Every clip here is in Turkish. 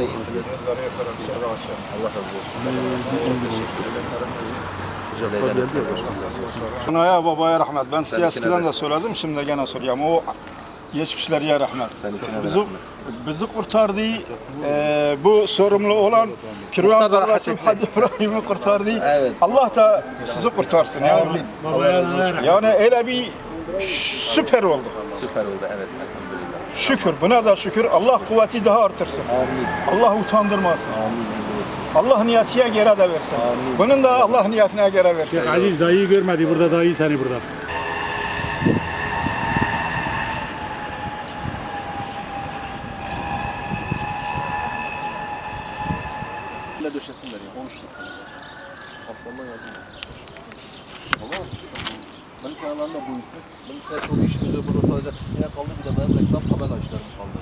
de iyisiniz. Allah razı olsun. Çok teşekkür ederim. Anaya babaya rahmet. Ben size eskiden de. de söyledim, şimdi gene söyleyeyim. O geçmişlere rahmet. De Bizi, rahmet. bizi kurtardı. Ee, bu sorumlu olan Kirvan kardeşim. Hacı İbrahim'i kurtardı. Evet. Allah da sizi kurtarsın. Yani, Allah razı olsun. yani öyle bir süper oldu. Süper oldu evet elhamdülillah. Şükür. Buna da şükür. Allah kuvveti daha artırsın. Amin. Allah utandırmasın. Amin. Allah niyetiye göre de versin. Amin. Bunun da Allah niyetine göre versin. Şeyh Aziz dayıyı görmedi burada dayı seni burada. Ne döşesinler ya konuştuk. Aslandan yardım Ama kenarlarında bu işsiz. Benim şey çok işimiz yok. Burada sadece kısmaya kaldı. Bir de benim reklam tabela işlerim kaldı.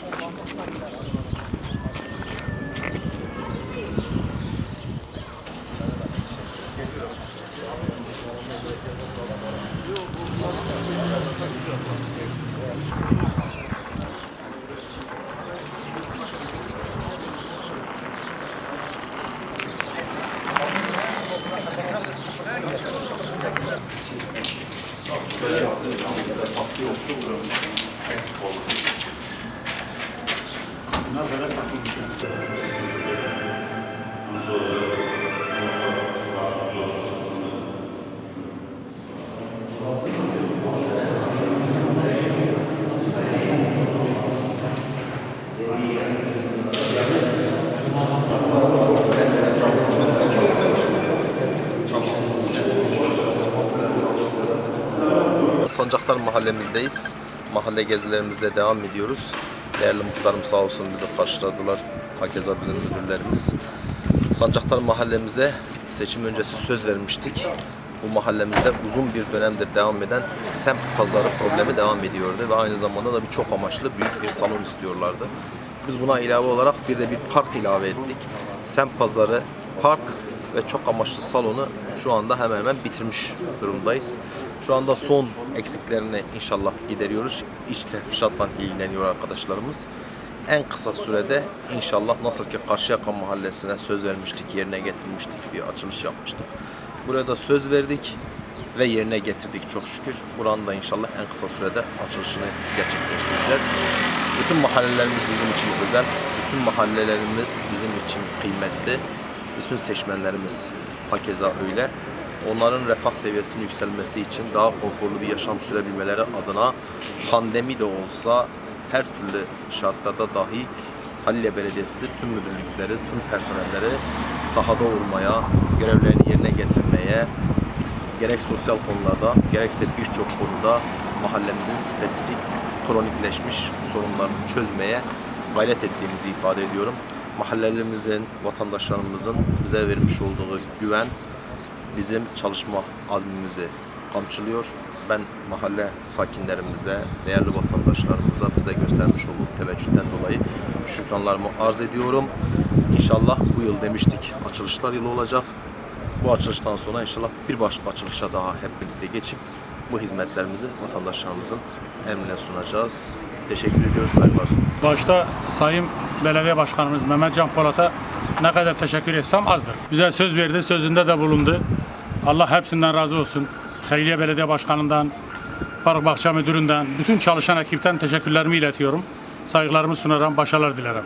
Sancaktar mahallemizdeyiz. Mahalle gezilerimize devam ediyoruz. Değerli muhtarım sağ olsun bizi karşıladılar. Hakeza bizim müdürlerimiz. Sancaktar mahallemize seçim öncesi söz vermiştik. Bu mahallemizde uzun bir dönemdir devam eden semt pazarı problemi devam ediyordu ve aynı zamanda da bir çok amaçlı büyük bir salon istiyorlardı. Biz buna ilave olarak bir de bir park ilave ettik. Semt pazarı, park ve çok amaçlı salonu şu anda hemen hemen bitirmiş durumdayız. Şu anda son eksiklerini inşallah gideriyoruz. İç tefrişatla ilgileniyor arkadaşlarımız. En kısa sürede inşallah nasıl ki Karşıyaka Mahallesi'ne söz vermiştik, yerine getirmiştik, bir açılış yapmıştık. Burada söz verdik ve yerine getirdik çok şükür. Buranın da inşallah en kısa sürede açılışını gerçekleştireceğiz. Bütün mahallelerimiz bizim için özel, bütün mahallelerimiz bizim için kıymetli. Bütün seçmenlerimiz hakeza öyle. Onların refah seviyesinin yükselmesi için daha konforlu bir yaşam sürebilmeleri adına pandemi de olsa her türlü şartlarda dahi Halilye Belediyesi tüm müdürlükleri, tüm personelleri sahada olmaya, görevlerini yerine getirmeye, gerek sosyal konularda gerekse birçok konuda mahallemizin spesifik kronikleşmiş sorunlarını çözmeye gayret ettiğimizi ifade ediyorum. Mahallelerimizin, vatandaşlarımızın bize vermiş olduğu güven bizim çalışma azmimizi kamçılıyor. Ben mahalle sakinlerimize, değerli vatandaşlarımıza bize göstermiş olduğu teveccühten dolayı şükranlarımı arz ediyorum. İnşallah bu yıl demiştik açılışlar yılı olacak. Bu açılıştan sonra inşallah bir başka açılışa daha hep birlikte geçip bu hizmetlerimizi vatandaşlarımızın emrine sunacağız. Teşekkür ediyoruz, saygılar sunuyorum. Başta Sayın Belediye Başkanımız Mehmet Can Polat'a ne kadar teşekkür etsem azdır. Bize söz verdi, sözünde de bulundu. Allah hepsinden razı olsun. Hayriye Belediye Başkanı'ndan, Park Bahçe Müdürü'nden, bütün çalışan ekipten teşekkürlerimi iletiyorum. Saygılarımı sunarım, başarılar dilerim.